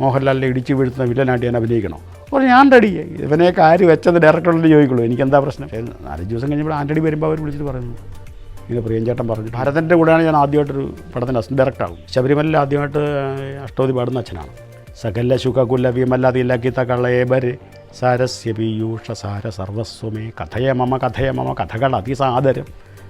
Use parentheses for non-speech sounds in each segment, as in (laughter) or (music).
മോഹൻലാലിനെ ഇടിച്ചു വീഴ്ത്തുന്ന വില്ലനായിട്ട് ഞാൻ അഭിനയിക്കണോ? അപ്പോൾ ഞാൻ റെഡി ഇവനെയൊക്കെ ആര് വെച്ചത് ഡയറക്ടറോട് ചോദിക്കുള്ളൂ. എനിക്കെന്താ പ്രശ്നം? നാല് നാലഞ്ച് ദിവസം കഴിഞ്ഞപ്പോൾ ആന്റണി വരുമ്പോൾ അവർ വിളിച്ചിട്ട് പറയുന്നു. ഇങ്ങനെ പ്രിയഞ്ചേട്ടൻ പറഞ്ഞു ഭാരതന്റെ കൂടെയാണ് ഞാൻ ആദ്യമായിട്ടൊരു പടത്തിന്റെ അസിസ്റ്റന്റ് ഡയറക്ടർ ആകും ശബരിമലയിൽ ആദ്യമായിട്ട് അഷ്ടോതി പാടുന്ന അച്ഛനാണ്. സകല ശുഖകുല വിമല്ലാതില്ലാക്കിത്ത കളേബര് സാരസ്യ പീയൂഷ സാര സർവസ്വമേ. കഥയ മമ കഥയ മമ കഥകൾ അതിസാദരം.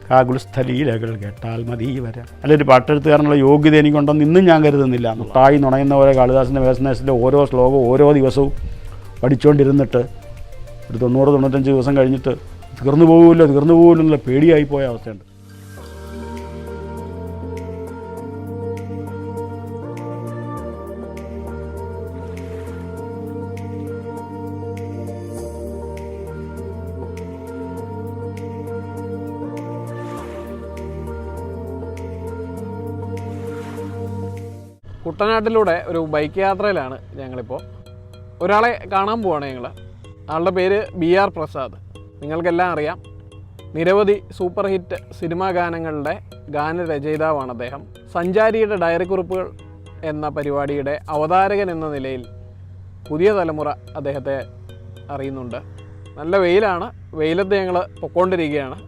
കാകുൽസ്ഥലീലകൾ കേട്ടാൽ മതി വരാം. അല്ലൊരു പാട്ടെഴുത്തുകാരനുള്ള യോഗ്യത എനിക്കുണ്ടെന്ന് ഇന്നും ഞാൻ കരുതുന്നില്ല. മുട്ടായി നുണയുന്ന പോലെ കാളിദാസിന്റെ വേസനേസിന്റെ ഓരോ ശ്ലോകവും ഓരോ ദിവസവും പഠിച്ചുകൊണ്ടിരുന്നിട്ട് ഒരു തൊണ്ണൂറ് തൊണ്ണൂറ്റഞ്ച് ദിവസം കഴിഞ്ഞിട്ട് തീർന്നു പോകുമല്ലോ തീർന്നു പോകുമല്ലോ എന്നുള്ള പേടിയായി പോയ അവസ്ഥയുണ്ട്. കുട്ടനാട്ടിലൂടെ ഒരു ബൈക്ക് യാത്രയിലാണ് ഞങ്ങളിപ്പോൾ ഒരാളെ കാണാൻ പോവാണ് ഞങ്ങൾ ആളുടെ പേര് ബി ആർ പ്രസാദ്. നിങ്ങൾക്കെല്ലാം അറിയാം. നിരവധി സൂപ്പർ ഹിറ്റ് സിനിമാ ഗാനങ്ങളുടെ ഗാനരചയിതാവാണ് അദ്ദേഹം. സഞ്ചാരിയുടെ ഡയറി കുറിപ്പുകൾ എന്ന പരിപാടിയുടെ അവതാരകൻ എന്ന നിലയിൽ പുതിയ തലമുറ അദ്ദേഹത്തെ അറിയുന്നുണ്ട്. നല്ല വെയിലാണ്. വെയിലത്ത് ഞങ്ങൾ പൊക്കോണ്ടിരിക്കുകയാണ്.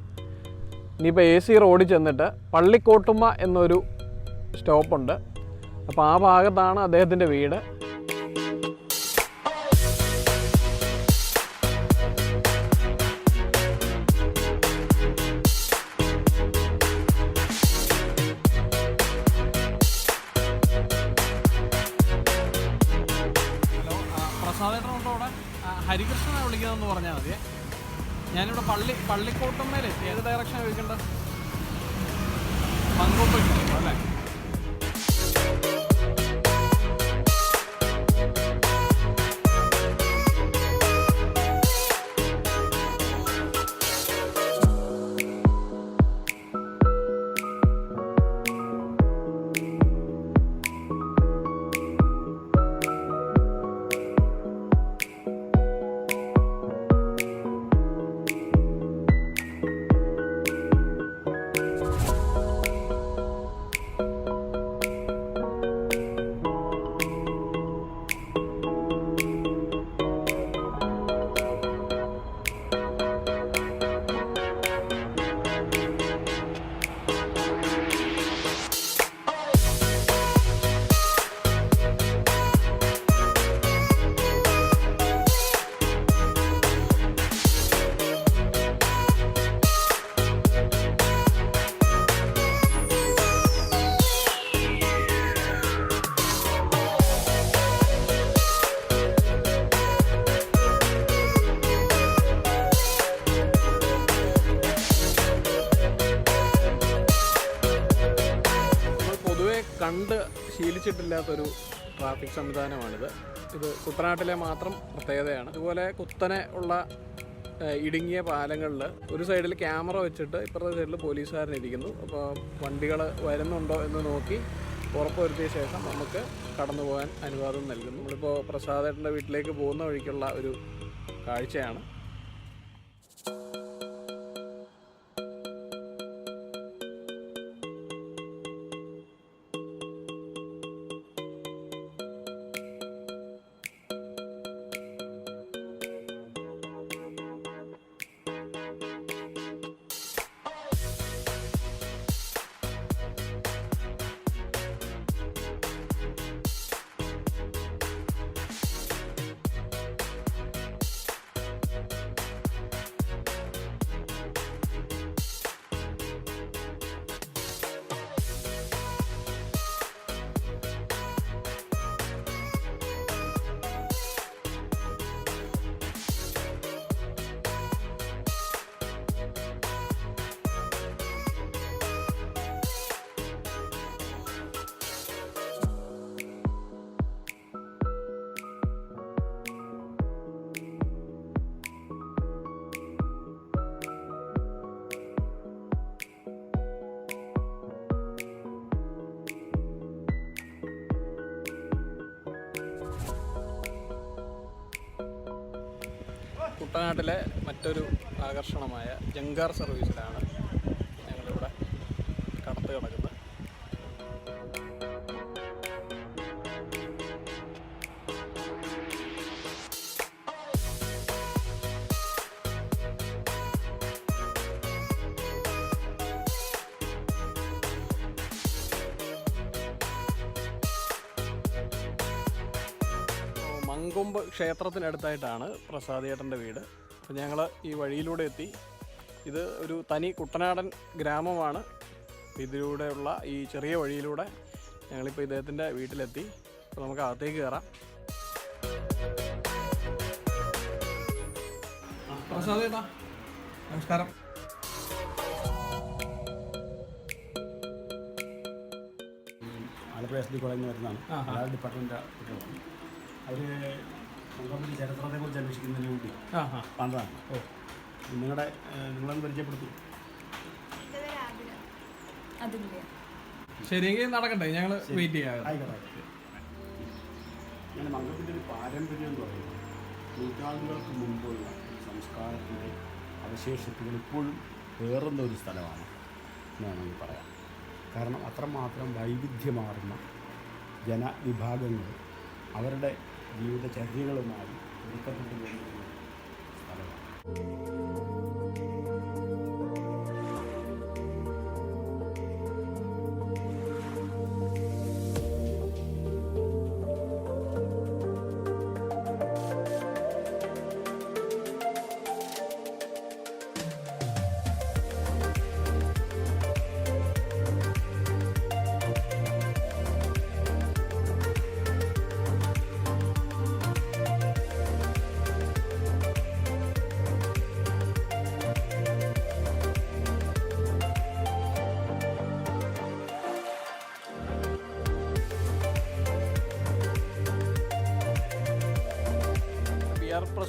ഇനിയിപ്പോൾ എ സി റോഡിൽ ചെന്നിട്ട് പള്ളിക്കോട്ടുമ്മ എന്നൊരു സ്റ്റോപ്പുണ്ട്. അപ്പോൾ ആ ഭാഗത്താണ് അദ്ദേഹത്തിന്റെ വീട്. ഹരികൃഷ്ണനെ വിളിക്കുന്നതെന്ന് പറഞ്ഞാൽ മതി. ഞാനിവിടെ പള്ളി പള്ളിക്കോട്ടുമ്മയിലെത്തി ഏത് ഡയറക്ഷൻ പങ്കോട്ട് മങ്കൂപ്പ് അല്ലേ? കണ്ട് ശീലിച്ചിട്ടില്ലാത്തൊരു ട്രാഫിക് സംവിധാനമാണിത്. ഇത് കുട്ടനാട്ടിലെ മാത്രം പ്രത്യേകതയാണ്. അതുപോലെ കുത്തനെ ഉള്ള ഇടുങ്ങിയ പാലങ്ങളിൽ ഒരു സൈഡിൽ ക്യാമറ വെച്ചിട്ട് ഇപ്പുറത്തെ സൈഡിൽ പോലീസുകാരനിരിക്കുന്നു അപ്പോൾ വണ്ടികൾ വരുന്നുണ്ടോ എന്ന് നോക്കി ഉറപ്പുവരുത്തിയ ശേഷം നമുക്ക് കടന്നു പോകാൻ അനുവാദം നൽകുന്നു. നമ്മളിപ്പോൾ പ്രസാദേട്ടന്റെ വീട്ടിലേക്ക് പോകുന്ന വഴിക്കുള്ള ഒരു കാഴ്ചയാണ്. കുട്ടനാട്ടിലെ മറ്റൊരു ആകർഷണമായ ജങ്കാർ സർവീസിലാണ് ക്ഷേത്രത്തിനടുത്തായിട്ടാണ് പ്രസാദ് ചേട്ടന്റെ വീട്. അപ്പോൾ ഞങ്ങൾ ഈ വഴിയിലൂടെ എത്തി. ഇത് ഒരു തനി കുട്ടനാടൻ ഗ്രാമമാണ്. ഇതിലൂടെയുള്ള ഈ ചെറിയ വഴിയിലൂടെ ഞങ്ങളിപ്പോൾ ഇദ്ദേഹത്തിന്റെ വീട്ടിലെത്തി. അപ്പോൾ നമുക്ക് അകത്തേക്ക് കയറാം. നമസ്കാരം. ആലപ്പുഴ എസ് ഡി കോളേജിൽ നിന്ന് വരുന്നതാണ്. ഡിപ്പാർട്ട്മെന്റ് കുട്ടികളാണ്. അവർ മംഗളത്തിന്റെ ചരിത്രത്തെക്കുറിച്ച് അന്വേഷിക്കുന്നതിന് വേണ്ടി. വന്നതാണ് ഓ. നിങ്ങളുടെ നിങ്ങളൊന്ന് പരിചയപ്പെടുത്തി. ശരിയെങ്കിൽ നടക്കട്ടെ. ഞങ്ങൾ വെയിറ്റ് ചെയ്യാം അങ്ങനെ മംഗളത്തിന്റെ ഒരു പാരമ്പര്യം എന്ന് പറയുന്നത് നൂറ്റാണ്ടുകൾക്ക് മുമ്പുള്ള സംസ്കാരത്തിന്റെ അവശേഷിപ്പുകൾ ഇപ്പോഴും പേറുന്ന ഒരു സ്ഥലമാണ് എന്ന് വേണമെങ്കിൽ പറയാം. കാരണം അത്രമാത്രം വൈവിധ്യമാർന്ന ജനവിഭാഗങ്ങൾ അവരുടെ ജീവിതചര്യകളുമായി ഒരുക്കപ്പെട്ടു പോകുന്ന സ്ഥലമാണ്.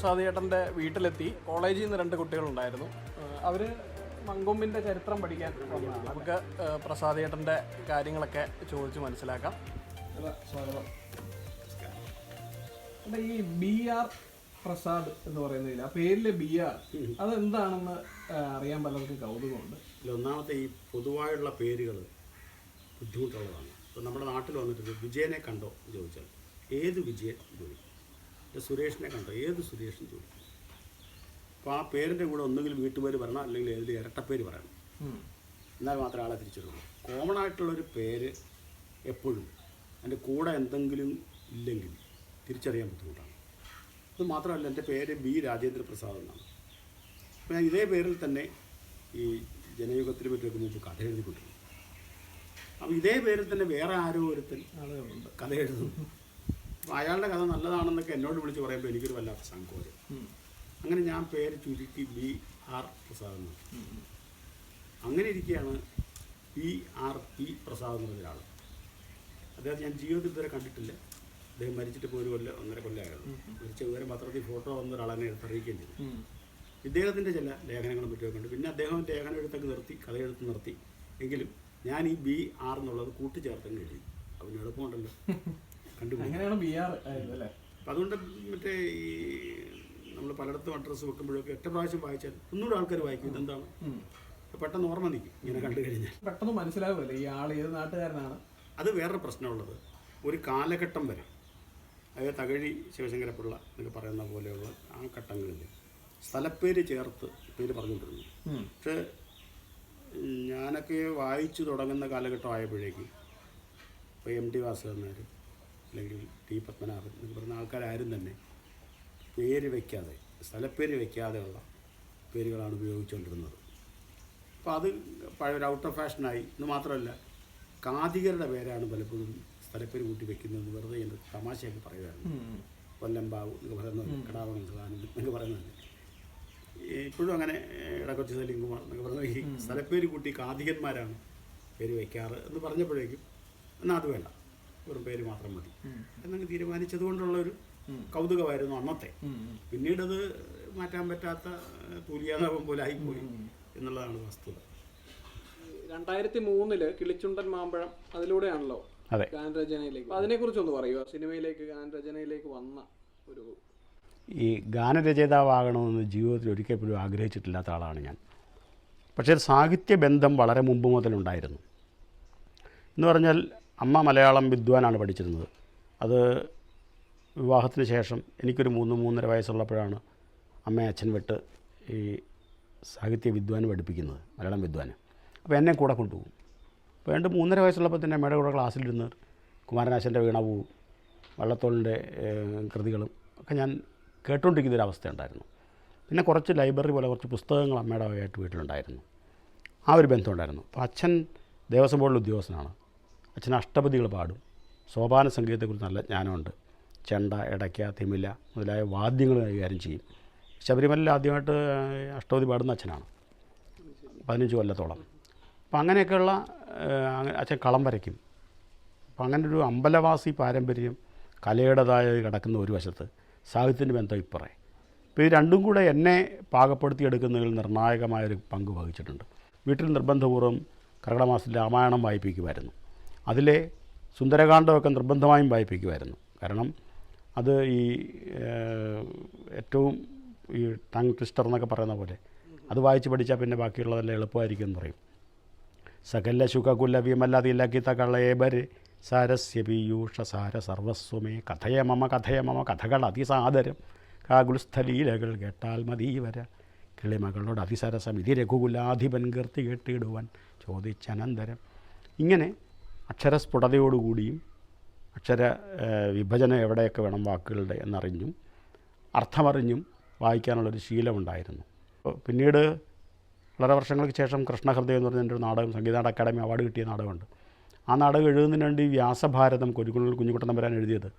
പ്രസാദ് ചേട്ടന്റെ വീട്ടിലെത്തി. കോളേജിൽ നിന്ന് രണ്ട് കുട്ടികളുണ്ടായിരുന്നു. അവർ മങ്കൊമ്പിന്റെ ചരിത്രം പഠിക്കാൻ വന്നതാണ്. നമുക്ക് പ്രസാദ് ചേട്ടന്റെ കാര്യങ്ങളൊക്കെ ചോദിച്ച് മനസ്സിലാക്കാം. സ്വാഗതം. അല്ല ഈ ബി ആർ പ്രസാദ് എന്ന് പറയുന്നതിൽ ആ പേരിലെ ബി ആർ അതെന്താണെന്ന് എന്താണെന്ന് അറിയാൻ പലർക്കും കൗതുകമുണ്ട്? ഒന്നാമത്തെ ഈ പൊതുവായുള്ള പേരുകൾ ബുദ്ധിമുട്ടുള്ളതാണ്. ഇപ്പോൾ നമ്മുടെ നാട്ടിൽ വന്നിട്ട് വിജയനെ കണ്ടോ ചോദിച്ചാൽ ഏത് വിജയൻ ചോദിക്കും ഇത് സുരേഷിനെ കണ്ടോ? ഏത് സുരേഷൻ ചോദിക്കും. അപ്പോൾ ആ പേരിന്റെ കൂടെ ഒന്നുകിൽ വീട്ടുപേര് പറയണം അല്ലെങ്കിൽ ഏതിൽ ഇരട്ടപ്പേര് പറയണം. എന്നാൽ മാത്രമേ ആളെ തിരിച്ചറിയുള്ളൂ കോമൺ ആയിട്ടുള്ളൊരു പേര് എപ്പോഴും അതിന്റെ കൂടെ എന്തെങ്കിലും ഇല്ലെങ്കിൽ തിരിച്ചറിയാൻ ബുദ്ധിമുട്ടാണ്. അത് മാത്രമല്ല എന്റെ പേര് ബി രാജേന്ദ്ര പ്രസാദ് എന്നാണ്. അപ്പോൾ ഞാൻ ഇതേ പേരിൽ തന്നെ ഈ ജനയുഗത്തിന് പറ്റിയൊക്കെ മുമ്പ് കഥ എഴുതിക്കൊണ്ടിരുന്നു. അപ്പോൾ ഇതേ പേരിൽ തന്നെ വേറെ ആരോ ഒരുത്തൻ കഥ എഴുതുന്നു. അയാളുടെ കഥ നല്ലതാണെന്നൊക്കെ എന്നോട് വിളിച്ച് പറയുമ്പോൾ എനിക്കൊരു വല്ലാത്ത സങ്കോചം അങ്ങനെ ഞാൻ പേര് ചുരുക്കി ബി ആർ പ്രസാദ് എന്ന് അങ്ങനെ ഇരിക്കുകയാണ് പി ആർ പി പ്രസാദ് എന്ന് പറഞ്ഞ ഒരാൾ അദ്ദേഹത്തെ ഞാൻ ജീവിതത്തിൽ ഇതുവരെ കണ്ടിട്ടില്ല. അദ്ദേഹം മരിച്ചിട്ട് ഇപ്പോൾ ഒരു കൊല്ലം ഒന്നര കൊല്ലമായിരുന്നു മരിച്ച വിവരം പത്രത്തിൽ ഫോട്ടോ വന്ന ഒരാളെന്നെ എടുത്തറിയിക്കുകയും ചെയ്തു. ഇദ്ദേഹത്തിന്റെ ചില ലേഖനങ്ങളും മറ്റുമൊക്കെ ഉണ്ട് പിന്നെ അദ്ദേഹം ലേഖനം എഴുത്തൊക്കെ നിർത്തി കഥയെടുത്ത് നിർത്തി. എങ്കിലും ഞാൻ ഈ ബി ആർ എന്നുള്ളത് കൂട്ടിച്ചേർത്തങ്ങ് എഴുതി. അവന് എളുപ്പമുണ്ടല്ലോ. (laughs) അങ്ങനെയാണ് ബി ആർ അല്ലേ? അപ്പം അതുകൊണ്ട് മറ്റേ ഈ നമ്മൾ പലയിടത്തും അഡ്രസ്സ് വെക്കുമ്പോഴൊക്കെ ഒറ്റ പ്രാവശ്യം വായിച്ചാൽ ഒന്നുകൂടെ ആൾക്കാർ വായിക്കും. ഇതെന്താണ്? പെട്ടെന്ന് ഓർമ്മ നിൽക്കും ഇങ്ങനെ കണ്ടു കഴിഞ്ഞാൽ. പെട്ടെന്ന് മനസ്സിലാവുമല്ലേ. ഈ ആൾ ഏത് നാട്ടുകാരനാണ്? അത് വേറൊരു പ്രശ്നമുള്ളത്. ഒരു കാലഘട്ടം വരെ അതായത് തകഴി ശിവശങ്കരപ്പിള്ള എന്നൊക്കെ പറയുന്ന പോലെയുള്ള ആ ഘട്ടങ്ങളിൽ സ്ഥലപ്പേര് ചേർത്ത് പേര് പറഞ്ഞുകൊണ്ടിരുന്നു. പക്ഷേ ഞാനൊക്കെ വായിച്ചു തുടങ്ങുന്ന കാലഘട്ടം ആയപ്പോഴേക്കും ഇപ്പോൾ എം ടി വാസുദേവൻ നായർ അല്ലെങ്കിൽ ടി പത്മനാഭൻ എന്നൊക്കെ പറയുന്ന ആൾക്കാരാരും തന്നെ പേര് വയ്ക്കാതെ സ്ഥലപ്പേര് വയ്ക്കാതെയുള്ള പേരുകളാണ് ഉപയോഗിച്ചുകൊണ്ടിരുന്നത്. അപ്പോൾ അത് പഴയ ഔട്ട് ഓഫ് ഫാഷനായി എന്ന് മാത്രമല്ല കാതികരുടെ പേരാണ് പലപ്പോഴും സ്ഥലപ്പേര് കൂട്ടി വെക്കുന്നതെന്ന് വെറുതെ എന്റെ തമാശയൊക്കെ പറയുമായിരുന്നു. കൊല്ലംബാവു എന്നൊക്കെ പറയുന്നത് കടാവം എന്നൊക്കെ പറയുന്നത് ഇപ്പോഴും അങ്ങനെ ഇടക്കൊച്ചി സലീംകുമാർ എന്നൊക്കെ പറയുന്നത് ഈ സ്ഥലപ്പേര് കൂട്ടി കാതികന്മാരാണ് പേര് വയ്ക്കാറ് എന്ന് പറഞ്ഞപ്പോഴേക്കും എന്നാൽ അത് വേണ്ട. വെറും പേര് മാത്രം മതി. എന്നങ്ങ് തീരുമാനിച്ചത് കൊണ്ടുള്ളൊരു ഒരു കൗതുകമായിരുന്നു അന്നത്തെ. പിന്നീടത് മാറ്റാൻ പറ്റാത്ത തൂലിയാനാവും പോലെ ആയിപ്പോയി എന്നുള്ളതാണ് വസ്തുത. രണ്ടായിരത്തി മൂന്നിൽ കിളിച്ചുണ്ടൻ മാമ്പഴം അതിലൂടെയാണല്ലോ അതെ. ഗാനരചനയിലേക്ക്. അതിനെക്കുറിച്ച് കുറിച്ചൊന്ന് പറയുക സിനിമയിലേക്ക് ഗാനരചനയിലേക്ക് വന്ന ഒരു ഈ ഗാനരചയിതാവാകണമെന്ന് ജീവിതത്തിൽ ഒരിക്കൽ പോലും ആഗ്രഹിച്ചിട്ടില്ലാത്ത ആളാണ് ഞാൻ. പക്ഷേ സാഹിത്യ ബന്ധം വളരെ മുമ്പ് മുതലുണ്ടായിരുന്നു. എന്ന് പറഞ്ഞാൽ അമ്മ മലയാളം വിദ്വാനാണ് പഠിച്ചിരുന്നത്. അത് വിവാഹത്തിന് ശേഷം എനിക്കൊരു മൂന്ന് മൂന്നര വയസ്സുള്ളപ്പോഴാണ് അമ്മ അച്ഛൻ വിട്ട് ഈ സാഹിത്യ വിദ്വാൻ പഠിപ്പിക്കുന്നത് മലയാളം വിദ്വാൻ അപ്പോൾ എന്നെ കൂടെ കൊണ്ടുപോകും. അപ്പോൾ രണ്ട് മൂന്നര വയസ്സുള്ളപ്പോൾ തന്നെ അമ്മയുടെ കൂടെ ക്ലാസ്സിലിരുന്ന് കുമാരനാശന്റെ വീണപൂവും വള്ളത്തോളിന്റെ കൃതികളും ഒക്കെ ഞാൻ കേട്ടുകൊണ്ടിരിക്കുന്ന ഒരു അവസ്ഥ ഉണ്ടായിരുന്നു പിന്നെ കുറച്ച് ലൈബ്രറി പോലെ കുറച്ച് പുസ്തകങ്ങൾ അമ്മയുടെ ആയിട്ട് വീട്ടിലുണ്ടായിരുന്നു. ആ ഒരു ബന്ധമുണ്ടായിരുന്നു. അപ്പോൾ അച്ഛൻ ദേവസ്വം ബോർഡിൽ ഉദ്യോഗസ്ഥനാണ്. അച്ഛൻ അഷ്ടപതികൾ പാടും. സോപാന സംഗീതത്തെക്കുറിച്ച് നല്ല ജ്ഞാനമുണ്ട്. ചെണ്ട ഇടയ്ക്ക തിമില മുതലായ വാദ്യങ്ങൾ കൈകാര്യം ചെയ്യും. ശബരിമലയിൽ ആദ്യമായിട്ട് അഷ്ടപതി പാടുന്ന അച്ഛനാണ്. പതിനഞ്ച് കൊല്ലത്തോളം. അപ്പം അങ്ങനെയൊക്കെയുള്ള അച്ഛൻ കളം വരയ്ക്കും. അപ്പം അങ്ങനെ ഒരു അമ്പലവാസി പാരമ്പര്യം കലയുടേതായ കിടക്കുന്ന ഒരു വശത്ത് സാഹിത്യത്തിന്റെ ബന്ധം ഇപ്പറേ. അപ്പോൾ ഇത് രണ്ടും കൂടെ എന്നെ പാകപ്പെടുത്തിയെടുക്കുന്നതിൽ നിർണായകമായൊരു പങ്ക് വഹിച്ചിട്ടുണ്ട്. വീട്ടിൽ നിർബന്ധപൂർവം കർക്കിടമാസത്തിൽ രാമായണം വായിപ്പിക്കുമായിരുന്നു. അതിലെ സുന്ദരകാന്ഡമൊക്കെ നിർബന്ധമായും വായിപ്പിക്കുമായിരുന്നു. കാരണം അത് ഈ ഏറ്റവും ഈ ടങ് ട്വിസ്റ്റർ എന്നൊക്കെ പറയുന്ന പോലെ അത് വായിച്ച് പഠിച്ചാൽ പിന്നെ ബാക്കിയുള്ളതെല്ലാം എളുപ്പമായിരിക്കും എന്ന് പറയും. സകല ശുഖകുല വ്യമല്ലാതെ ഇല്ലാക്കിത്ത കളയേബര് സാരസ്യ പീയൂഷ സാര സർവസ്വമേ. കഥയ മമ കഥയ മമ കഥകൾ അതിസാദരം. കാകുൽസ്ഥലീലകൾ കേട്ടാൽ മതീവര കിളിമകളോട് അതിസരസം ഇതി രഘുകുലാധിപൻ കീർത്തി കേട്ടിടുവാൻ ചോദിച്ചനന്തരം. ഇങ്ങനെ അക്ഷരസ്ഫുടതയോടുകൂടിയും അക്ഷര വിഭജനം എവിടെയൊക്കെ വേണം വാക്കുകളുടെ എന്നറിഞ്ഞും അർത്ഥമറിഞ്ഞും വായിക്കാനുള്ളൊരു ശീലമുണ്ടായിരുന്നു. പിന്നീട് വളരെ വർഷങ്ങൾക്ക് ശേഷം കൃഷ്ണഹൃദയം എന്ന് പറഞ്ഞ ഒരു നാടകം സംഗീത അക്കാദമി അവാർഡ് കിട്ടിയ നാടകമുണ്ട്. ആ നാടകം എഴുതുന്നതിന് വേണ്ടി വ്യാസഭാരതം കൊരുക്കുള്ളിൽ കുഞ്ഞുകുട്ടൻ തമ്പുരാൻ എഴുതിയത്.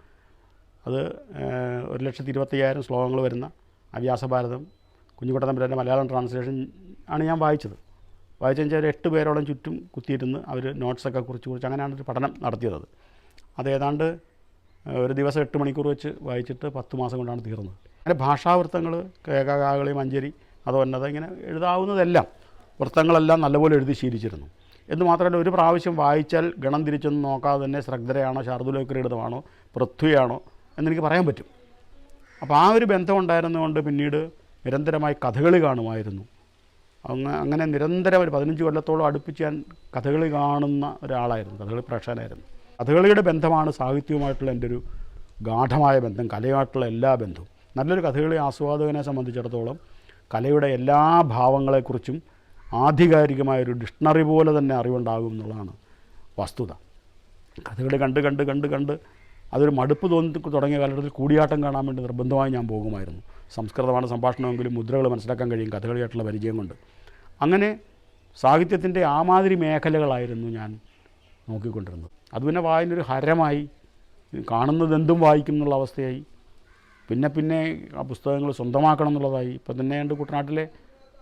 അത് ഒരു ലക്ഷത്തി ഇരുപത്തയ്യായിരം ശ്ലോകങ്ങൾ വരുന്ന ആ വ്യാസഭാരതം കുഞ്ഞുകുട്ടൻ തമ്പുരാന്റെ മലയാളം ട്രാൻസ്ലേഷൻ ആണ് ഞാൻ വായിച്ചത്. ഒരു എട്ട് പേരോളം ചുറ്റും കുത്തിയിരുന്ന് അവർ നോട്ട്സൊക്കെ കുറിച്ച് കുറിച്ച് അങ്ങനെയാണ് ഒരു പഠനം നടത്തിയത് അത്. അത് ഏതാണ്ട് ഒരു ദിവസം എട്ട് മണിക്കൂർ വെച്ച് വായിച്ചിട്ട് പത്ത് മാസം കൊണ്ടാണ് തീർന്നത്. അങ്ങനെ ഭാഷാവൃത്തങ്ങൾ കേകാകളി മഞ്ചരി എന്നത് ഇങ്ങനെ എഴുതാവുന്നതെല്ലാം വൃത്തങ്ങളെല്ലാം നല്ലപോലെ എഴുതി ശീലിച്ചിരുന്നു. എന്ന് മാത്രമല്ല ഒരു പ്രാവശ്യം വായിച്ചാൽ ഗണം തിരിച്ചൊന്നും നോക്കാതെ തന്നെ ശ്രദ്ധരയാണോ ശാർദുലോക്രീഡിതമാണോ പൃഥ്വിയാണോ എന്നെനിക്ക് പറയാൻ പറ്റും. അപ്പോൾ ആ ഒരു ബന്ധം ഉണ്ടായിരുന്നതുകൊണ്ട് പിന്നീട് നിരന്തരമായി കഥകളി കാണുമായിരുന്നു. അങ്ങ് അങ്ങനെ നിരന്തരം ഒരു പതിനഞ്ച് കൊല്ലത്തോളം അടുപ്പിച്ച് ഞാൻ കഥകളി കാണുന്ന ഒരാളായിരുന്നു കഥകളി പ്രേക്ഷകനായിരുന്നു. കഥകളിയുടെ ബന്ധമാണ് സാഹിത്യവുമായിട്ടുള്ള എന്റെ ഒരു ഗാഠമായ ബന്ധം കലയുമായിട്ടുള്ള എല്ലാ ബന്ധവും. നല്ലൊരു കഥകളി ആസ്വാദകനെ സംബന്ധിച്ചിടത്തോളം കലയുടെ എല്ലാ ഭാവങ്ങളെക്കുറിച്ചും ആധികാരികമായ ഒരു ഡിക്ഷണറി പോലെ തന്നെ അറിവുണ്ടാകും എന്നുള്ളതാണ് വസ്തുത. കഥകളി കണ്ട് കണ്ട് കണ്ട് കണ്ട് അതൊരു മടുപ്പ് തോന്നി തുടങ്ങിയ കാലഘട്ടത്തിൽ കൂടിയാട്ടം കാണാൻ വേണ്ടി നിർബന്ധമായി ഞാൻ പോകുമായിരുന്നു. സംസ്കൃതമാണ് സംഭാഷണമെങ്കിലും മുദ്രകൾ മനസ്സിലാക്കാൻ കഴിയും കഥകളിയായിട്ടുള്ള പരിചയം കൊണ്ട്. അങ്ങനെ സാഹിത്യത്തിന്റെ ആ മാതിരി മേഖലകളായിരുന്നു ഞാൻ നോക്കിക്കൊണ്ടിരുന്നത്. അത് പിന്നെ വായനൊരു ഹരമായി കാണുന്നത് എന്തും വായിക്കും എന്നുള്ള അവസ്ഥയായി. പിന്നെ പിന്നെ ആ പുസ്തകങ്ങൾ സ്വന്തമാക്കണം എന്നുള്ളതായി. ഇപ്പം തന്നെ എന്റെ കുട്ടനാട്ടിലെ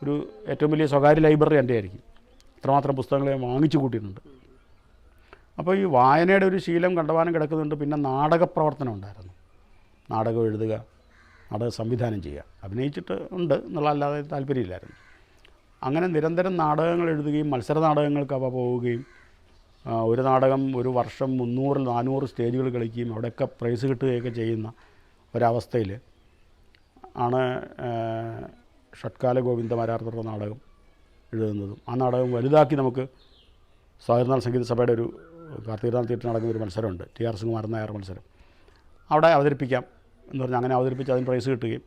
ഒരു ഏറ്റവും വലിയ സ്വകാര്യ ലൈബ്രറി എന്റെ ആയിരിക്കും. അത്രമാത്രം പുസ്തകങ്ങളെ വാങ്ങിച്ചു കൂട്ടിയിട്ടുണ്ട്. അപ്പോൾ ഈ വായനയുടെ ഒരു ശീലം കണ്ടവാനം കിടക്കുന്നുണ്ട്. പിന്നെ നാടക പ്രവർത്തനം ഉണ്ടായിരുന്നു. നാടകം എഴുതുക നാടക സംവിധാനം ചെയ്യുക. അഭിനയിച്ചിട്ട് ഉണ്ട് എന്നുള്ള അല്ലാതെ താല്പര്യമില്ലായിരുന്നു. അങ്ങനെ നിരന്തരം നാടകങ്ങൾ എഴുതുകയും മത്സര നാടകങ്ങൾക്ക് അവ പോവുകയും ഒരു നാടകം ഒരു വർഷം മുന്നൂറ് നാനൂറ് സ്റ്റേജുകൾ കളിക്കുകയും അവിടെയൊക്കെ പ്രൈസ് കിട്ടുകയൊക്കെ ചെയ്യുന്ന ഒരവസ്ഥയിൽ ആണ് ഷട്കാല ഗോവിന്ദ മരാർത്തുള്ള നാടകം എഴുതുന്നതും. ആ നാടകം വലുതാക്കി നമുക്ക് സ്വാതന്ത്ര്യ സംഗീത സഭയുടെ ഒരു കാർത്തികനാഥ് തിയേറ്റർ നടക്കുന്ന ഒരു മത്സരമുണ്ട്. ടി ആർ സുകുമാരൻ നായർ മത്സരം. അവിടെ അവതരിപ്പിക്കാം എന്ന് പറഞ്ഞാൽ അങ്ങനെ അവതരിപ്പിച്ച് അതിന് പ്രൈസ് കിട്ടുകയും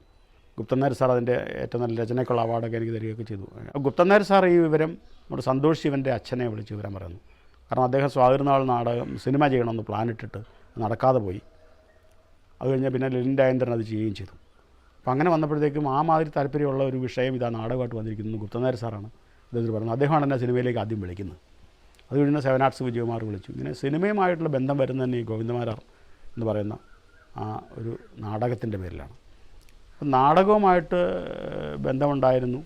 ഗുപ്തൻ നായർ സാർ അതിന്റെ ഏറ്റവും നല്ല രചനയ്ക്കുള്ള അവാർഡൊക്കെ എനിക്ക് തരികയൊക്കെ ചെയ്തു. ഗുപ്തൻ നായർ സാർ ഈ വിവരം നമ്മുടെ സന്തോഷ് ശിവന്റെ അച്ഛനെ വിളിച്ച് വിവരം പറയുന്നു. കാരണം അദ്ദേഹം സ്വാതിരുന്നാൾ നാടകം സിനിമ ചെയ്യണമെന്ന് പ്ലാൻ ഇട്ടിട്ട് നടക്കാതെ പോയി. അത് കഴിഞ്ഞാൽ പിന്നെ ലലിൻ രാജേന്ദ്രൻ അത് ചെയ്യുകയും ചെയ്തു. അപ്പോൾ അങ്ങനെ വന്നപ്പോഴത്തേക്കും ആ മാതിരി താല്പര്യമുള്ള ഒരു വിഷയം ഇതാ നാടകമായിട്ട് വന്നിരിക്കുന്നത് ഗുപ്തനായർ സാറാണ്. അദ്ദേഹത്തിന് പറയുന്നത് അദ്ദേഹമാണ് എന്നെ സിനിമയിലേക്ക് ആദ്യം വിളിക്കുന്നത്. അത് കഴിഞ്ഞ് സെവൻ ആർട്സ് വിജയകുമാർ വിളിച്ചു. ഇങ്ങനെ സിനിമയുമായിട്ടുള്ള ബന്ധം വരുന്നത് തന്നെ ഈ ഗോവിന്ദമാരാർ എന്ന് പറയുന്ന ആ ഒരു നാടകത്തിന്റെ പേരിലാണ്. അപ്പം നാടകവുമായിട്ട് ബന്ധമുണ്ടായിരുന്നു.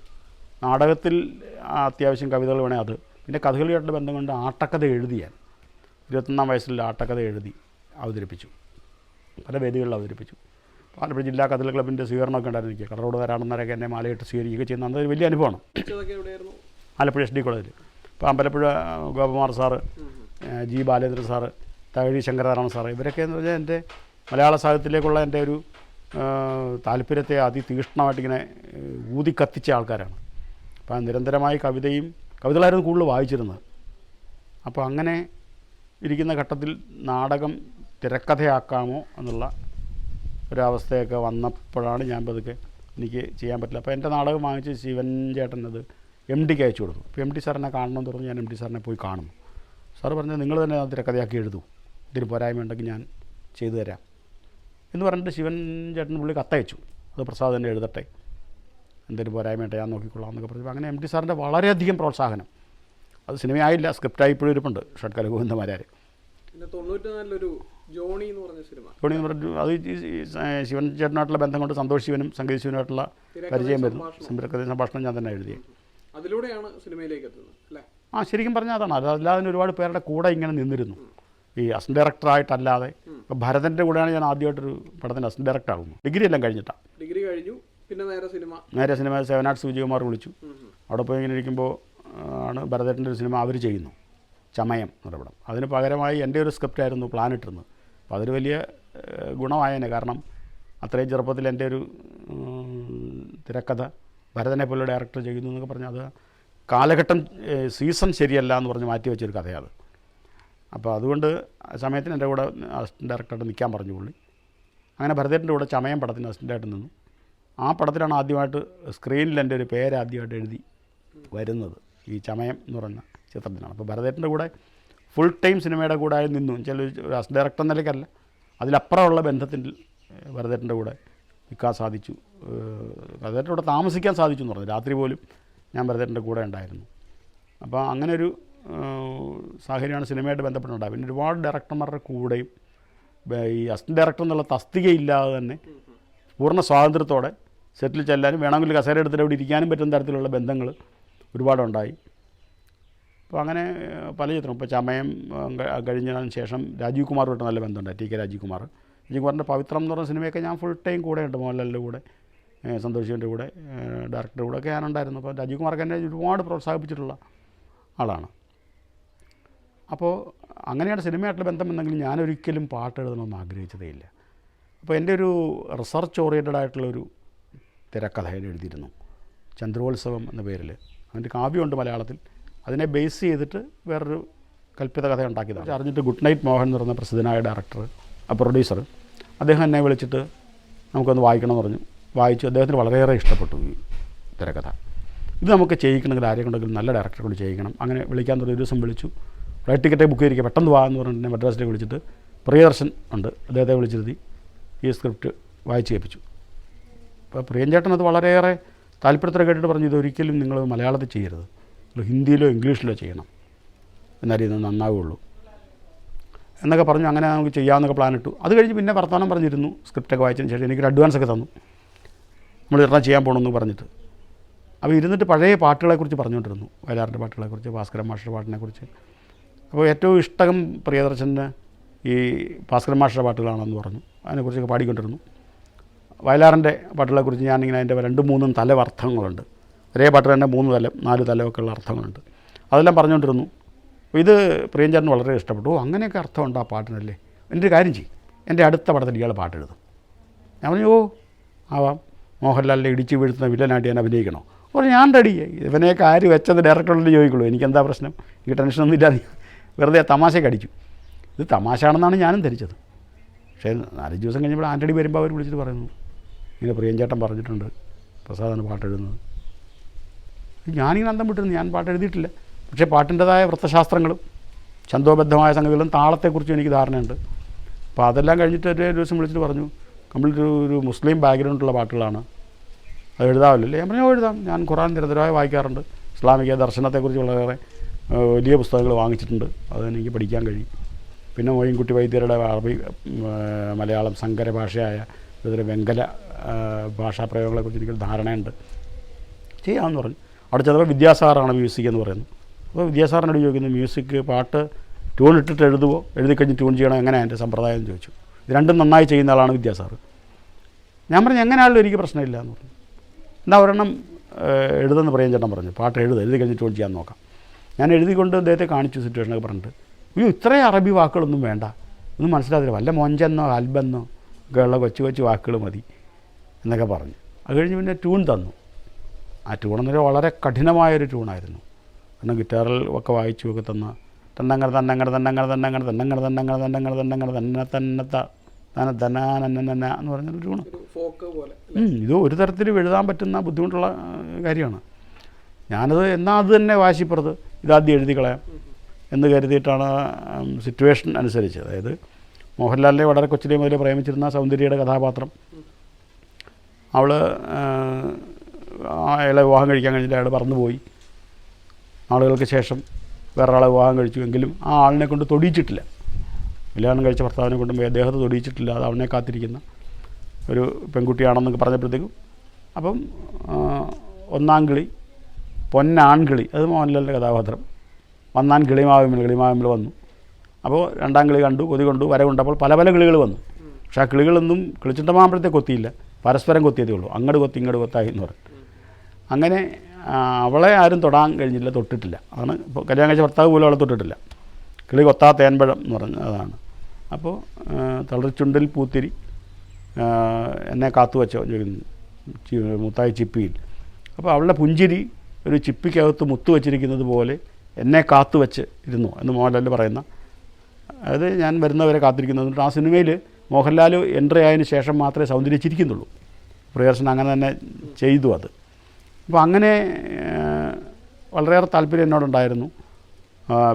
നാടകത്തിൽ അത്യാവശ്യം കവിതകൾ വേണേൽ അത്. പിന്നെ കഥകളിയായിട്ടുള്ള ബന്ധം കൊണ്ട് ആട്ടക്കഥ എഴുതിയാൻ. ഇരുപത്തൊന്നാം വയസ്സിൽ ആട്ടക്കഥ എഴുതി അവതരിപ്പിച്ചു. പല വേദികളിൽ അവതരിപ്പിച്ചു. ആലപ്പുഴ ജില്ലാ കഥകളി ക്ലബിന്റെ സ്വീകരണമൊക്കെ ഉണ്ടായിരുന്നു എനിക്ക് കളറോട് വരാണെന്നവരൊക്കെ എന്നെ മാലയിട്ട് സ്വീകരിക്കുകയൊക്കെ ചെയ്യുന്ന അതൊരു വലിയ അനുഭവമാണ്. ആലപ്പുഴ എസ് ഡി കോളേജിൽ. ഇപ്പോൾ Ambalappuzha Gopakumar sir G Balendran sir Thakazhi Sankaranarayana sir ഇവരൊക്കെ എന്ന് പറഞ്ഞാൽ എന്റെ മലയാള സാഹിത്യത്തിലേക്കുള്ള എന്റെ ഒരു താല്പര്യത്തെ അതിതീഷ്ണമായിട്ട് ഇങ്ങനെ ഊതി കത്തിച്ച ആൾക്കാരാണ്. അപ്പം നിരന്തരമായി കവിതയും കവിതകളായിരുന്നു കൂടുതൽ വായിച്ചിരുന്നത്. അപ്പോൾ അങ്ങനെ ഇരിക്കുന്ന ഘട്ടത്തിൽ നാടകം തിരക്കഥയാക്കാമോ എന്നുള്ള ഒരവസ്ഥയൊക്കെ വന്നപ്പോഴാണ് ഞാൻ പതുക്കെ എനിക്ക് ചെയ്യാൻ പറ്റില്ല. അപ്പോൾ എന്റെ നാടകം വാങ്ങിച്ച് ശിവൻ ചേട്ടൻ അത് എം ഡിക്ക് അയച്ചു കൊടുത്തു. അപ്പോൾ എം ഡി സാറിനെ കാണണമെന്ന് തുടങ്ങി ഞാൻ എം ഡി സാറിനെ പോയി കാണും. സാറ് പറഞ്ഞത് നിങ്ങൾ തന്നെ തിരക്കഥയാക്കി എഴുതൂ. ഇതിന് പോരായ്മ ഉണ്ടെങ്കിൽ ഞാൻ ചെയ്തു തരാം എന്ന് പറഞ്ഞിട്ട് ശിവൻ ചേട്ടൻ പുള്ളി കത്തയച്ചു. അത് പ്രസാദ് തന്നെ എഴുതട്ടെ. എന്തെങ്കിലും പോരായ്മയായിട്ട് ഞാൻ നോക്കിക്കൊള്ളാം എന്നൊക്കെ പറഞ്ഞു അങ്ങനെ എം ടി സാറിന്റെ വളരെയധികം പ്രോത്സാഹനം. അത് സിനിമയായില്ല സ്ക്രിപ്റ്റായി ഇപ്പോഴും ഇരിപ്പുണ്ട് ഷഡ്കല ഗോവിന്ദമാരാർ ജോണി എന്ന് പറഞ്ഞ അത് ശിവൻ ചേട്ടനായിട്ടുള്ള ബന്ധം കൊണ്ട് സന്തോഷ് ശിവനും സംഗീത ശിവനുമായിട്ടുള്ള പരിചയം വരുന്നു. സംരക്ഷണ സംഭാഷണം ഞാൻ തന്നെ എഴുതിയത് അതിലൂടെയാണ് സിനിമയിലേക്ക് എത്തുന്നത് അല്ലേ? ആ ശരിക്കും പറഞ്ഞാൽ അതാണ്. അതല്ലാതെ ഒരുപാട് പേരുടെ കൂടെ ഇങ്ങനെ നിന്നിരുന്നു. ഈ അസിസ്റ്റന്റ് ഡയറക്ടറായിട്ടല്ലാതെ ഇപ്പോൾ ഭരതന്റെ കൂടെയാണ് ഞാൻ ആദ്യമായിട്ടൊരു പടത്തിന്റെ അസിസ്റ്റന്റ് ഡയറക്ടർ ആകുന്നു ഡിഗ്രി എല്ലാം കഴിഞ്ഞിട്ടാണ് ഡിഗ്രി കഴിഞ്ഞു പിന്നെ നേരെ സിനിമ. നേരെ സിനിമ സെവൻ ആർട്സ് വിജയകുമാർ വിളിച്ചു. അവിടെ പോയി ഇങ്ങനെ ഇരിക്കുമ്പോൾ ആണ് ഭരതന്റെ ഒരു സിനിമ അവർ ചെയ്യുന്നു. ചമയം എന്ന് പടം. അതിന് പകരമായി എന്റെ ഒരു സ്ക്രിപ്റ്റായിരുന്നു പ്ലാൻ ഇട്ടിരുന്നത്. അപ്പോൾ അതൊരു വലിയ ഗുണമായേനെ. കാരണം അത്രയും ചെറുപ്പത്തിൽ എന്റെ ഒരു തിരക്കഥ ഭരതനെ പോലെ ഡയറക്ടർ ചെയ്യുന്നു എന്നൊക്കെ പറഞ്ഞാൽ അത് കാലഘട്ടം സീസൺ ശരിയല്ല എന്ന് പറഞ്ഞ് മാറ്റി വെച്ചൊരു കഥയാണ്. അപ്പോൾ അതുകൊണ്ട് സമയത്തിന് എന്റെ കൂടെ അസിസ്റ്റന്റ് ഡയറക്ടറായിട്ട് നിൽക്കാൻ പറഞ്ഞു പുള്ളി. അങ്ങനെ ഭരതേട്ടന്റെ കൂടെ ചമയം പടത്തിന് അസിസ്റ്റന്റായിട്ട് നിന്നു. ആ പടത്തിലാണ് ആദ്യമായിട്ട് സ്ക്രീനിൽ എന്റെ ഒരു പേര് ആദ്യമായിട്ട് എഴുതി വരുന്നത് ഈ ചമയം എന്ന് പറഞ്ഞ ചിത്രത്തിനാണ്. അപ്പോൾ ഭരതേട്ടന്റെ കൂടെ ഫുൾ ടൈം സിനിമയുടെ കൂടെ നിന്നു. ചില ഡയറക്ടർ നിലയ്ക്കല്ല. അതിലപ്പുറമുള്ള ബന്ധത്തിൽ ഭരതേട്ടന്റെ കൂടെ നിൽക്കാൻ സാധിച്ചു. ഭരതേട്ടന്റെ കൂടെ താമസിക്കാൻ സാധിച്ചു എന്ന് പറഞ്ഞു. രാത്രി പോലും ഞാൻ ഭരതേട്ടന്റെ കൂടെ ഉണ്ടായിരുന്നു. അപ്പോൾ അങ്ങനെ ഒരു സാഹചര്യമാണ് സിനിമയായിട്ട് ബന്ധപ്പെട്ടുണ്ടായത് പിന്നെ ഒരുപാട് ഡയറക്ടർമാരുടെ കൂടെയും ഈ അസിസ്റ്റന്റ് ഡയറക്ടർ എന്നുള്ള തസ്തികയില്ലാതെ തന്നെ പൂർണ സ്വാതന്ത്ര്യത്തോടെ സെറ്റിൽ ചെല്ലാനും വേണമെങ്കിൽ കസേര എടുത്തിട്ട് അവിടെ ഇരിക്കാനും പറ്റുന്ന തരത്തിലുള്ള ബന്ധങ്ങൾ ഒരുപാടുണ്ടായി. അപ്പോൾ അങ്ങനെ പല ചിത്രം ഇപ്പോൾ ചമയം കഴിഞ്ഞതിന് ശേഷം രാജീവ് കുമാറുമായിട്ട് നല്ല ബന്ധമുണ്ട് ടി കെ രാജീവ് കുമാർ. രാജീവ് കുമാറിന്റെ പവിത്രം എന്ന് പറഞ്ഞ സിനിമയൊക്കെ ഞാൻ ഫുൾ ടൈം കൂടെ ഉണ്ട് മോഹൻലാലിന്റെ കൂടെ. സന്തോഷിന്റെ സന്തോഷ് കൂടെ ഡയറക്ടറുടെ കൂടെ ഒക്കെ ഞാനുണ്ടായിരുന്നു അപ്പോൾ രാജീവ് കുമാർക്ക് എന്നെ ഒരുപാട് പ്രോത്സാഹിപ്പിച്ചിട്ടുള്ള ആളാണ്. അപ്പോൾ അങ്ങനെയാണ് സിനിമയായിട്ടുള്ള ബന്ധം എന്നെങ്കിലും ഞാനൊരിക്കലും പാട്ട് എഴുതണമെന്ന് ആഗ്രഹിച്ചതേ ഇല്ല. അപ്പോൾ എന്റെ ഒരു റിസർച്ച് ഓറിയന്റഡ് ആയിട്ടുള്ളൊരു തിരക്കഥ എഴുതിയിരുന്നു. ചന്ദ്രോത്സവം എന്ന പേരിൽ. അതിന്റെ കാവ്യമുണ്ട് മലയാളത്തിൽ. അതിനെ ബേസ് ചെയ്തിട്ട് വേറൊരു കൽപ്പിത കഥ ഉണ്ടാക്കിയതാണ് അറിഞ്ഞിട്ട് ഗുഡ് നൈറ്റ് മോഹൻ എന്ന് പറഞ്ഞ പ്രസിദ്ധനായ ഡയറക്ടർ പ്രൊഡ്യൂസർ അദ്ദേഹം എന്നെ വിളിച്ചിട്ട് നമുക്കൊന്ന് വായിക്കണം എന്ന് പറഞ്ഞു. വായിച്ചു അദ്ദേഹത്തിന് വളരെയേറെ ഇഷ്ടപ്പെട്ടു ഈ തിരക്കഥ. ഇത് നമുക്ക് ചെയ്യിക്കണമെങ്കിൽ ആരെ കൊണ്ടെങ്കിലും നല്ല ഡയറക്ടറെ കൊണ്ട് ചെയ്യിക്കണം. അങ്ങനെ വിളിക്കാൻ തുടങ്ങി. ഒരു ദിവസം വിളിച്ചു. ഫ്ലൈറ്റ് ടിക്കറ്റേ ബുക്ക് ചെയ്തിരിക്കുക. പെട്ടെന്ന് വാ എന്ന് പറഞ്ഞിട്ട് മദ്രാസിലേക്ക് വിളിച്ചിട്ട് പ്രിയദർശൻ ഉണ്ട്. അദ്ദേഹത്തെ വിളിച്ചിരുത്തി. ഈ സ്ക്രിപ്റ്റ് വായിച്ച് കേൾപ്പിച്ചു. അപ്പോൾ പ്രിയഞ്ചേട്ടൻ അത് വളരെയേറെ താല്പര്യത്തോടെ കേട്ടിട്ട് പറഞ്ഞു ഇതൊരിക്കലും നിങ്ങൾ മലയാളത്തിൽ ചെയ്യരുത്. ഹിന്ദിയിലോ ഇംഗ്ലീഷിലോ ചെയ്യണം. എന്നാലേ ഇത് നന്നാവുകയുള്ളൂ എന്നൊക്കെ പറഞ്ഞു അങ്ങനെ നമുക്ക് ചെയ്യാമെന്നൊക്കെ പ്ലാൻ ഇട്ടു. അത് കഴിഞ്ഞ് പിന്നെ വർത്തമാനം പറഞ്ഞിരുന്നു. സ്ക്രിപ്റ്റൊക്കെ വായിച്ചതിന് ശേഷം എനിക്കൊരു അഡ്വാൻസ് ഒക്കെ തന്നു. നമ്മൾ ഇറങ്ങാൻ ചെയ്യാൻ പോകണമെന്ന് പറഞ്ഞിട്ട്. അപ്പോൾ ഇരുന്നിട്ട് പഴയ പാട്ടുകളെക്കുറിച്ച് പറഞ്ഞുകൊണ്ടിരുന്നു. വയലാറിന്റെ പാട്ടുകളെക്കുറിച്ച് ഭാസ്കരൻ മാഷ്ടർ പാട്ടിനെക്കുറിച്ച്. അപ്പോൾ ഏറ്റവും ഇഷ്ടം പ്രിയദർശന്റെ ഈ ഭാസ്കരൻ മാഷ്ടർ പാട്ടുകളാണെന്ന് പറഞ്ഞു. അതിനെക്കുറിച്ചൊക്കെ പാടിക്കൊണ്ടിരുന്നു. വയലാറിന്റെ പാട്ടുകളെക്കുറിച്ച് ഞാനിങ്ങനെ അതിന്റെ രണ്ട് മൂന്നും തലം അർത്ഥങ്ങളുണ്ട് ഒരേ പാട്ട് തന്നെ മൂന്ന് തലം നാല് തലമൊക്കെ ഉള്ള അർത്ഥങ്ങളുണ്ട്. അതെല്ലാം പറഞ്ഞുകൊണ്ടിരുന്നു. ഇത് പ്രിയഞ്ചേട്ടന് വളരെ ഇഷ്ടപ്പെട്ടു. അങ്ങനെയൊക്കെ അർത്ഥമുണ്ട് ആ പാട്ടിനല്ലേ? എന്റെ കാര്യം ചെയ്യും. എന്റെ അടുത്ത പടത്തിൽ ഇയാൾ പാട്ടെഴുതും. ഞാൻ പറഞ്ഞു ഓ ആവാം. മോഹൻലാലിനെ ഇടിച്ച് വീഴ്ത്തുന്ന വില്ലനായിട്ട് ഞാൻ അഭിനയിക്കണോ? അപ്പോൾ ഞാൻ റെഡി. ഇവനെയൊക്കെ ആര് വെച്ചത് ഡയറക്ടറോട് ചോദിക്കുള്ളൂ. എനിക്കെന്താ പ്രശ്നം? എനിക്ക് ടെൻഷനൊന്നും ഇല്ലാതെ വെറുതെ തമാശയ്ക്ക് അടിച്ചു. ഇത് തമാശയാണെന്നാണ് ഞാനും ധരിച്ചത്. പക്ഷേ നാലഞ്ച് ദിവസം കഴിഞ്ഞപ്പോൾ ആന്റണി വരുമ്പോൾ അവർ വിളിച്ചിട്ട് പറയുന്നു. ഇങ്ങനെ പ്രിയഞ്ചേട്ടൻ പറഞ്ഞിട്ടുണ്ട് പ്രസാദാണ് പാട്ടെഴുതുന്നത്. ഞാനിങ്ങനെ അന്തം വിട്ടിരുന്നു. ഞാൻ പാട്ട് എഴുതിയിട്ടില്ല പക്ഷേ പാട്ടിന്റെതായ വൃത്തശാസ്ത്രങ്ങളും ഛന്തോബദ്ധമായ സംഗതികളും താളത്തെക്കുറിച്ചും എനിക്ക് ധാരണയുണ്ട്. അപ്പോൾ അതെല്ലാം കഴിഞ്ഞിട്ട് ഒരു ദിവസം വിളിച്ചിട്ട് പറഞ്ഞു കംപ്ലീറ്റ് ഒരു മുസ്ലിം ബാക്ക്ഗ്രൗണ്ടുള്ള പാട്ടുകളാണ്. അത് എഴുതാമല്ലോ? ഞാൻ പറഞ്ഞു "ഓ, എഴുതാം. ഞാൻ ഖുറാൻ നിരന്തരമായി വായിക്കാറുണ്ട്. ഇസ്ലാമിക ദർശനത്തെക്കുറിച്ച് വളരെയേറെ ആ, വലിയ പുസ്തകങ്ങൾ വാങ്ങിച്ചിട്ടുണ്ട്. അത് എനിക്ക് പഠിക്കാൻ കഴിയും. പിന്നെ മോയിൻകുട്ടി വൈദ്യരുടെ അറബി മലയാളം സങ്കര ഭാഷയായ ഇതൊരു വെങ്കല ഭാഷാ പ്രയോഗങ്ങളെക്കുറിച്ച് എനിക്ക് ധാരണയുണ്ട്. ചെയ്യാമെന്ന് പറഞ്ഞു. അവിടെ ചിലപ്പോൾ വിദ്യാസാറാണ് മ്യൂസിക് എന്ന് പറയുന്നത്. അപ്പോൾ വിദ്യാസാറിനോട് ചോദിക്കുന്നു മ്യൂസിക് പാട്ട് ട്യൂൺ ഇട്ടിട്ട് എഴുതുമോ എഴുതി കഴിഞ്ഞ് ട്യൂൺ ചെയ്യണം? എങ്ങനെയാണ് എന്റെ സമ്പ്രദായം? എന്ന് ചോദിച്ചു. ഇത് രണ്ടും നന്നായി ചെയ്യുന്ന ആളാണ് വിദ്യാസാറ് ഞാൻ പറഞ്ഞു എങ്ങനെയാണല്ലോ എനിക്ക് പ്രശ്നമില്ല എന്ന് പറഞ്ഞു. എന്നാൽ ഒരെണ്ണം എഴുതെന്ന് പറയാൻ ചേട്ടൻ പറഞ്ഞു. പാട്ട് എഴുതുക എഴുതി കഴിഞ്ഞ് ട്യൂൺ ചെയ്യാൻ നോക്കാം. ഞാൻ എഴുതിക്കൊണ്ട് അദ്ദേഹത്തെ കാണിച്ചു സിറ്റുവേഷനൊക്കെ പറഞ്ഞിട്ട് അയ്യോ ഇത്രയും അറബി വാക്കുകളൊന്നും വേണ്ട. ഒന്നും മനസ്സിലാകത്തില്ല. വല്ല മൊഞ്ചെന്നോ അൽബെന്നോ ഒക്കെ ഉള്ള കൊച്ചു കൊച്ചു വാക്കുകൾ മതി എന്നൊക്കെ പറഞ്ഞു. അത് കഴിഞ്ഞ് പിന്നെ ട്യൂൺ തന്നു. ആ ട്യൂൺ എന്നൊരു വളരെ കഠിനമായൊരു ട്യൂണായിരുന്നു. കാരണം ഗിറ്റാറിൽ ഒക്കെ വായിച്ചു ഒക്കെ തന്ന. തന്നങ്ങർ തന്നങ്ങൾ തന്നങ്ങൾ തന്നങ്ങൾ തന്നങ്ങൾ തന്നങ്ങൾ തന്നങ്ങൾ തന്നങ്ങൾ തന്നെ തന്നത്ത തന ധനാനന്ന എന്ന് പറഞ്ഞൊരു ട്യൂണ് ഇത് ഒരു തരത്തിൽ എഴുതാൻ പറ്റുന്ന ബുദ്ധിമുട്ടുള്ള കാര്യമാണ്. ഞാനത് എന്നാൽ അത് തന്നെ വാശിപ്പുറത്ത് ഇതാദ്യം എഴുതി കളയാം എന്ന് കരുതിയിട്ടാണ് സിറ്റുവേഷൻ അനുസരിച്ച്. അതായത് മോഹൻലാലിനെ വളരെ കൊച്ചിലെ മുതലേ പ്രേമിച്ചിരുന്ന സൗന്ദര്യയുടെ കഥാപാത്രം. അവൾ അയാളെ വിവാഹം കഴിക്കാൻ കഴിഞ്ഞിട്ട് അയാൾ പറന്നുപോയി. നാളുകൾക്ക് ശേഷം വേറൊരാളെ വിവാഹം കഴിച്ചു എങ്കിലും ആ ആളിനെ കൊണ്ട് തൊടിയിച്ചിട്ടില്ല. കല്യാണം കഴിച്ച ഭർത്താവിനെ കൊണ്ടും അദ്ദേഹത്തെ തൊടിയിച്ചിട്ടില്ല. അത് അവനെ കാത്തിരിക്കുന്ന ഒരു പെൺകുട്ടിയാണെന്നൊക്കെ പറഞ്ഞപ്പോഴത്തേക്കും അപ്പം ഒന്നാം കിളി പൊന്നാൺകിളി അത് മോഹൻലാലിന്റെ കഥാപാത്രം. വന്നാൻ കിളിമാവിമിൽ കിളിമാവിമിൽ വന്നു. അപ്പോൾ രണ്ടാം കിളി കണ്ടു കൊതി കൊണ്ടു വര കൊണ്ടപ്പോൾ പല പല കിളികൾ വന്നു. പക്ഷേ ആ കിളികളൊന്നും കിളിച്ചിട്ടുമാകുമ്പോഴത്തേക്ക് കൊത്തിയില്ല. പരസ്പരം കൊത്തിയതേ ഉള്ളൂ. അങ്ങോട്ട് കൊത്തി ഇങ്ങോട്ട് കൊത്തായി എന്ന് പറഞ്ഞു. അങ്ങനെ അവളെ ആരും തൊടാൻ കഴിഞ്ഞില്ല തൊട്ടിട്ടില്ല. അതാണ് ഇപ്പോൾ കല്യാണം കഴിച്ച ഭർത്താവ് പോലും അവളെ തൊട്ടിട്ടില്ല. കിളി കൊത്താ തേൻപഴം എന്ന് പറഞ്ഞ അതാണ്. അപ്പോൾ തളർച്ചുണ്ടിൽ പൂത്തിരി എന്നെ കാത്തു വെച്ചോ മുത്തായി ചിപ്പിയിൽ. അപ്പോൾ അവളുടെ പുഞ്ചിരി ഒരു ചിപ്പിക്കകത്ത് മുത്തു വച്ചിരിക്കുന്നത് പോലെ എന്നെ കാത്തു വെച്ച് ഇരുന്നു എന്ന് മോഹൻലാൽ പറയുന്ന. അതായത് ഞാൻ വരുന്നവരെ കാത്തിരിക്കുന്നത് ആ സിനിമയിൽ മോഹൻലാൽ എൻട്രി ആയതിനു ശേഷം മാത്രമേ സൗന്ദര്യം പ്രിയദർശൻ അങ്ങനെ തന്നെ ചെയ്തു അത്. അപ്പോൾ അങ്ങനെ വളരെയേറെ താല്പര്യം എന്നോടുണ്ടായിരുന്നു.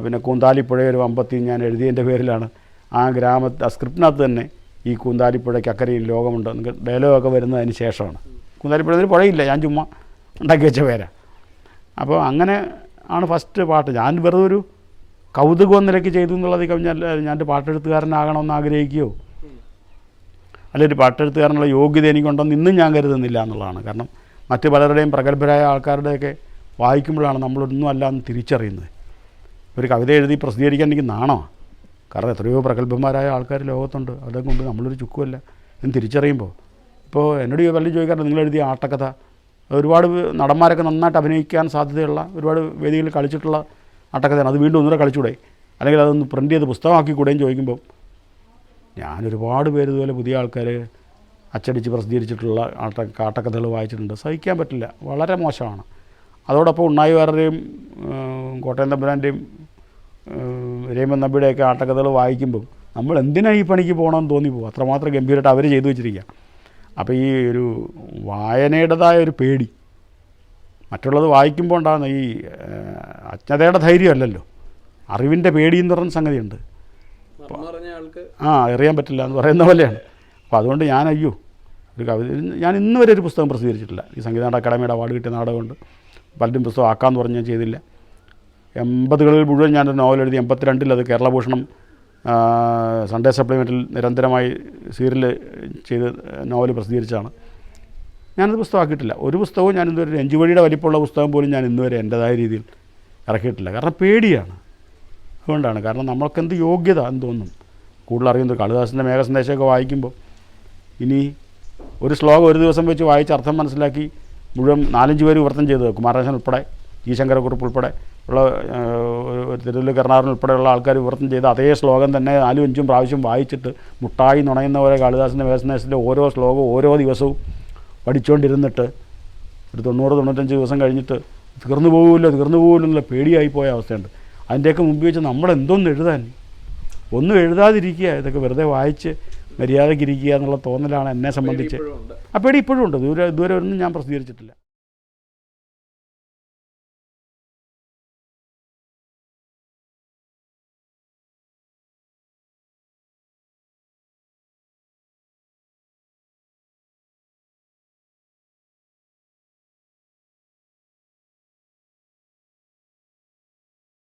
പിന്നെ കൂന്താലിപ്പുഴ ഒരു അമ്പത്തി ഞാൻ എഴുതിയതിന്റെ പേരിലാണ്. ആ ഗ്രാമ ആ സ്ക്രിപ്റ്റിനകത്ത് തന്നെ ഈ കൂന്താലിപ്പുഴയ്ക്ക് അക്കരയിൽ ലോകമുണ്ട്. ഡയലോഗൊക്കെ വരുന്നതിന് ശേഷമാണ്. കൂന്താലിപ്പുഴയിൽ പുഴയില്ല ഞാൻ ചുമ്മാ ഉണ്ടാക്കി വെച്ച പേരാ. അപ്പോൾ അങ്ങനെ ആണ് ഫസ്റ്റ് പാട്ട്. ഞാൻ വെറുതെ ഒരു കൗതുകം നിലയ്ക്ക് ചെയ്തു എന്നുള്ളത് ഞാൻ ഞാനൊരു പാട്ടെഴുത്തുകാരനാകണമെന്ന് ആഗ്രഹിക്കുകയോ അല്ലെങ്കിൽ പാട്ടെഴുത്തുകാരനുള്ള യോഗ്യത എനിക്കുണ്ടെന്ന് ഇന്നും ഞാൻ കരുതുന്നില്ല എന്നുള്ളതാണ്. കാരണം മറ്റ് പലരുടെയും പ്രഗത്ഭരായ ആൾക്കാരുടെയൊക്കെ വായിക്കുമ്പോഴാണ് നമ്മളൊന്നും അല്ല എന്ന് തിരിച്ചറിയുന്നത്. ഒരു കവിത എഴുതി പ്രസിദ്ധീകരിക്കാൻ എനിക്ക് നാണോ? കാരണം എത്രയോ പ്രഗത്ഭന്മാരായ ആൾക്കാർ ലോകത്തുണ്ട്. അവരെ കൊണ്ട് നമ്മളൊരു ചുക്കുമല്ല എന്ന് തിരിച്ചറിയുമ്പോൾ. ഇപ്പോൾ എന്നോട് പലരും ചോദിക്കാറുണ്ട് നിങ്ങൾ എഴുതിയ ആട്ടക്കഥ? ഒരുപാട് നടന്മാരൊക്കെ നന്നായിട്ട് അഭിനയിക്കാൻ സാധ്യതയുള്ള ഒരുപാട് വേദികളിൽ കളിച്ചിട്ടുള്ള ആട്ടക്കഥയാണ്. അത് വീണ്ടും ഒന്നുകൂടെ കളിച്ചൂടെ അല്ലെങ്കിൽ അതൊന്ന് പ്രിന്റ് ചെയ്ത് പുസ്തകമാക്കി കൂടെയും ചോദിക്കുമ്പോൾ ഞാൻ ഒരുപാട് പേര് ഇതുപോലെ പുതിയ ആൾക്കാർ അച്ചടിച്ച് പ്രസിദ്ധീകരിച്ചിട്ടുള്ള ആട്ട കാട്ടക്കഥകൾ വായിച്ചിട്ടുണ്ട്. സഹിക്കാൻ പറ്റില്ല. വളരെ മോശമാണ്. അതോടൊപ്പം ഉണ്ണായി വേറെയും കോട്ടയം തമ്പുരാന്റെയും രേമൻ നമ്പിയുടെയൊക്കെ ആട്ടക്കഥകൾ വായിക്കുമ്പോൾ നമ്മൾ എന്തിനാണ് ഈ പണിക്ക് പോകണമെന്ന് തോന്നിപ്പോകും. അത്രമാത്രം ഗംഭീരമായിട്ട് അവർ ചെയ്തു വെച്ചിരിക്കുക അപ്പോൾ ഈ ഒരു വായനയുടേതായ ഒരു പേടി. മറ്റുള്ളത് വായിക്കുമ്പോൾ ഉണ്ടാകുന്ന ഈ അജ്ഞതയുടെ ധൈര്യമല്ലല്ലോ. അറിവിന്റെ പേടി എന്ന് പറഞ്ഞ സംഗതിയുണ്ട് ആ അറിയാൻ പറ്റില്ല എന്ന് പറയുന്ന പോലെയാണ്. അപ്പോൾ അതുകൊണ്ട് ഞാൻ അയ്യോ ഒരു കവിത ഞാൻ ഇന്ന് വരെ ഒരു പുസ്തകം പ്രസിദ്ധീകരിച്ചിട്ടില്ല. ഈ സംഗീത അക്കാഡമിയുടെ അവാർഡ് കിട്ടിയ നാടകമുണ്ട് പലരും പുസ്തകം ആക്കാമെന്ന് പറഞ്ഞ് ഞാൻ ചെയ്തില്ല. എൺപതുകളിൽ മുഴുവൻ ഞാനൊരു നോവൽ എഴുതി എൺപത്തിരണ്ടിൽ അത് കേരളഭൂഷണം സൺഡേ സപ്ലിമെന്റിൽ നിരന്തരമായി സീരിയൽ ചെയ്ത് നോവൽ പ്രസിദ്ധീകരിച്ചാണ് ഞാനത് പുസ്തകമാക്കിയിട്ടില്ല ഒരു പുസ്തകവും ഞാൻ ഒരു അഞ്ചുവഴിയുടെ വലിപ്പമുള്ള പുസ്തകം പോലും ഞാൻ ഇന്നുവരെ എന്റെതായ രീതിയിൽ ഇറക്കിയിട്ടില്ല. കാരണം പേടിയാണ്. അതുകൊണ്ടാണ്. കാരണം നമ്മൾക്കെന്ത് യോഗ്യത എന്ന് തോന്നും. കൂടുതൽ അറിയുന്നത് കാളിദാസിന്റെ മേഘസന്ദേശമൊക്കെ വായിക്കുമ്പോൾ ഇനി ഒരു ശ്ലോകം ഒരു ദിവസം വെച്ച് വായിച്ച് അർത്ഥം മനസ്സിലാക്കി മുഴുവൻ നാലഞ്ച് പേര് വിവർത്തനം ചെയ്തത് കുമാരനാശൻ ഉൾപ്പെടെ ജി ശങ്കരക്കുറുപ്പ് ഉൾപ്പെടെ ഉള്ള തിരുവല്ല കരുണാകരൻ ഉൾപ്പെടെയുള്ള ആൾക്കാർ വിവർത്തനം ചെയ്ത് അതേ ശ്ലോകം തന്നെ നാലും അഞ്ചും പ്രാവശ്യം വായിച്ചിട്ട് മുട്ടായി നുണയുന്ന പോലെ കാളിദാസിന്റെ മേഘസന്ദേശത്തിന്റെ ഓരോ ശ്ലോകവും ഓരോ ദിവസവും പഠിച്ചുകൊണ്ടിരുന്നിട്ട് ഒരു തൊണ്ണൂറ് തൊണ്ണൂറ്റഞ്ച് ദിവസം കഴിഞ്ഞിട്ട് തീർന്നു പോകുമല്ലോ തീർന്നു പോകുമല്ലോ എന്നുള്ള പേടിയായി പോയ അവസ്ഥയുണ്ട്. അതിന്റെയൊക്കെ മുമ്പ് വെച്ച് എഴുതാൻ? ഒന്നും എഴുതാതിരിക്കുക. ഇതൊക്കെ വെറുതെ വായിച്ച് മര്യാദയ്ക്ക് ഇരിക്കുക എന്നുള്ള തോന്നലാണ് എന്നെ സംബന്ധിച്ച്. ആ പേടി ഇപ്പോഴും ഉണ്ട്. ദൂരെ ദൂരെ ഒന്നും ഞാൻ പ്രസിദ്ധീകരിച്ചിട്ടില്ല.